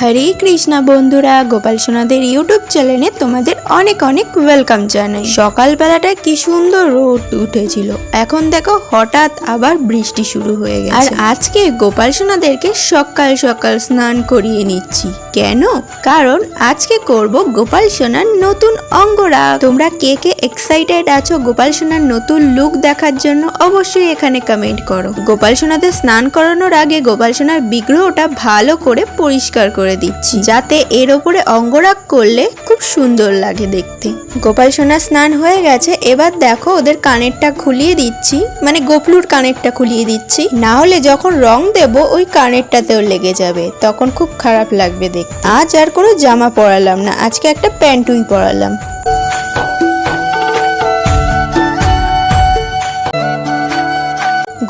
হরে কৃষ্ণা বন্ধুরা, গোপাল সোনাদের ইউটিউব চ্যানেলে তোমাদের অনেক অনেক ওয়েলকাম জানাই। সকালবেলাটা কি সুন্দর রোদ উঠেছিল। এখন দেখো হঠাৎ আবার বৃষ্টি শুরু হয়ে গেছে। আর আজকে গোপাল সোনাদেরকে সকাল সকাল স্নান করিয়ে নিচ্ছি। কেন? কারণ আজকে করব গোপাল সোনার নতুন অঙ্গরা। তোমরা কে কে এক্সাইটেড আছো গোপাল সোনার নতুন লুক দেখার জন্য অবশ্যই এখানে কমেন্ট করো। গোপাল সোনাদের স্নান করানোর আগে গোপাল সোনার বিগ্রহটা ভালো করে পরিষ্কার করে দিচ্ছি, যাতে এর ওপরে অঙ্গরাগ করলে খুব সুন্দর লাগে দেখতে। গোপাল সোনা স্নান হয়ে গেছে, এবার দেখো ওদের কানেরটা খুলিয়ে দিচ্ছি মানে গোপলুর কানেরটা খুলিয়ে দিচ্ছি। না হলে যখন রং দেব, ওই কানেরটাতেও লেগে যাবে, তখন খুব খারাপ লাগবে দেখতে। আজ আর কোনো জামা পরালাম না, আজকে একটা প্যান্টুই পরালাম।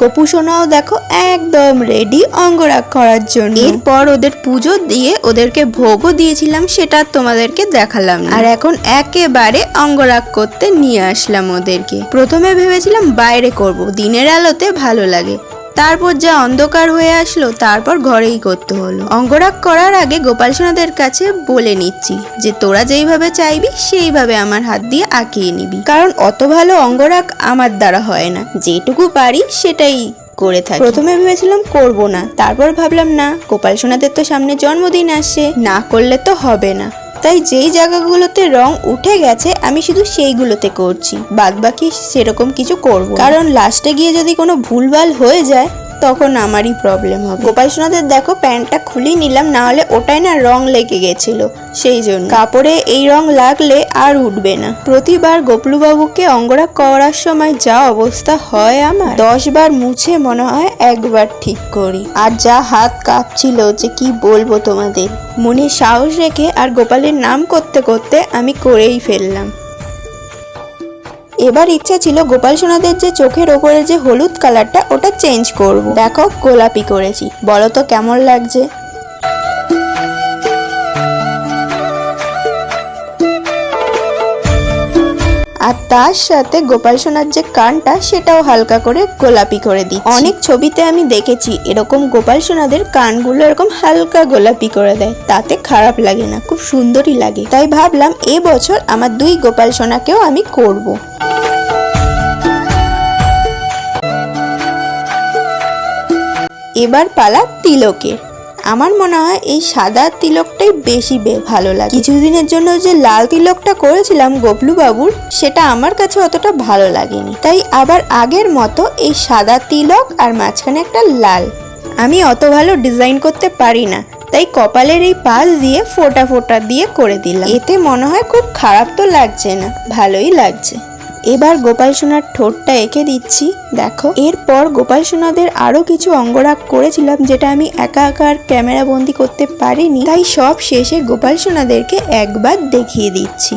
গোপু সোনাও দেখো একদম রেডি অঙ্গরাগ করার জন্য। এরপর ওদের পুজো দিয়ে ওদেরকে ভোগও দিয়েছিলাম, সেটা তোমাদেরকে দেখালাম। আর এখন একেবারে অঙ্গরাগ করতে নিয়ে আসলাম ওদেরকে। প্রথমে ভেবেছিলাম বাইরে করব, দিনের আলোতে ভালো লাগে। তারপর যা অন্ধকার হয়ে আসলো, তারপর ঘরেই করতে হলো। অঙ্গরাগ করার আগে গোপাল সোনাদের কাছে বলে নিচ্ছি যে, তোরা যেইভাবে চাইবি, সেইভাবে আমার হাত দিয়ে আঁকিয়ে নিবি। কারণ অত ভালো অঙ্গরাগ আমার দ্বারা হয় না। যেটুকু পারি, সেটাই করে থাকি। প্রথমে ভেবেছিলাম করব না। তারপর ভাবলাম, না, গোপাল সোনাদের তো সামনে জন্মদিন আসছে না করলে তো হবে না। তাই যেই জায়গাগুলোতে রং উঠে গেছে, আমি শুধু সেইগুলোতে করছি। বাদ বাকি সেরকম কিছু করব কারণ লাস্টে গিয়ে যদি কোনো ভুলভাল হয়ে যায় তখন আমারই প্রবলেম হবে। গোপাল সোনাদের দেখো, প্যান্টটা খুলিয়ে নিলাম না হলে ওটাই না রং লেগে গেছিল। সেই জন্য। কাপড়ে এই রং লাগলে আর উঠবে না। প্রতিবার গোপলু বাবুকে অঙ্গরাগ করার সময় যা অবস্থা হয় আমার দশ বার মুছে মনে হয় একবার ঠিক করি। আর যা হাত কাঁপছিল যে কি বলব তোমাদের? মনে সাহস রেখে আর গোপালের নাম করতে করতে আমি করেই ফেললাম। এবার ইচ্ছা ছিল গোপাল সোনাদের যে চোখের ওপরে যে হলুদ কালারটা ওটা চেঞ্জ করব। দেখো গোলাপি করেছি। বলো তো কেমন লাগছে? আর তার সাথে গোপাল সোনার যে কানটা, সেটাও হালকা করে গোলাপি করে দিই অনেক ছবিতে আমি দেখেছি, এরকম গোপাল সোনাদের কানগুলো এরকম হালকা গোলাপি করে দেয়। তাতে খারাপ লাগে না, খুব সুন্দরই লাগে। তাই ভাবলাম এবছর আমার দুই গোপাল সোনাকেও আমি করব। এবার পালা তিলকের। আমার মনে হয় এই সাদা তিলকটাই বেশি ভালো লাগে। কিছুদিনের জন্য যে লাল তিলকটা করেছিলাম গবলু বাবুর সেটা আমার কাছে অতটা ভালো লাগেনি। তাই আবার আগের মতো এই সাদা তিলক আর মাঝখানে একটা লাল। আমি অত ভালো ডিজাইন করতে পারি না, তাই কপালের এই পাশ দিয়ে ফোটা ফোটা দিয়ে করে দিলাম। এতে মনে হয় খুব খারাপ তো লাগছে না, ভালোই লাগছে। এবার গোপাল সোনার ঠোঁটটা এঁকে দিচ্ছি, দেখো। এরপর গোপাল সোনাদের আরও কিছু অঙ্গরাগ করেছিলাম, যেটা আমি একা একা আর ক্যামেরা বন্দি করতে পারিনি। তাই সব শেষে গোপাল সোনাদেরকে একবার দেখিয়ে দিচ্ছি।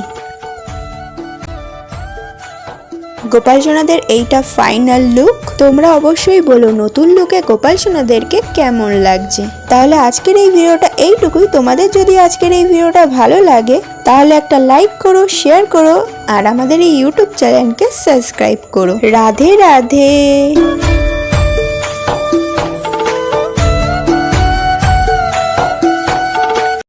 গোপাল সোনাদের এইটা ফাইনাল লুক। তোমরা অবশ্যই বলো নতুন লুকে গোপাল সোনাদেরকে কেমন লাগছে। তাহলে আজকের এই ভিডিওটা এইটুকুই। তোমাদের যদি আজকের এই ভিডিওটা ভালো লাগে, তাহলে একটা লাইক করো, শেয়ার করো আর আমাদের এই ইউটিউব চ্যানেলকে সাবস্ক্রাইব করো। রাধে রাধে।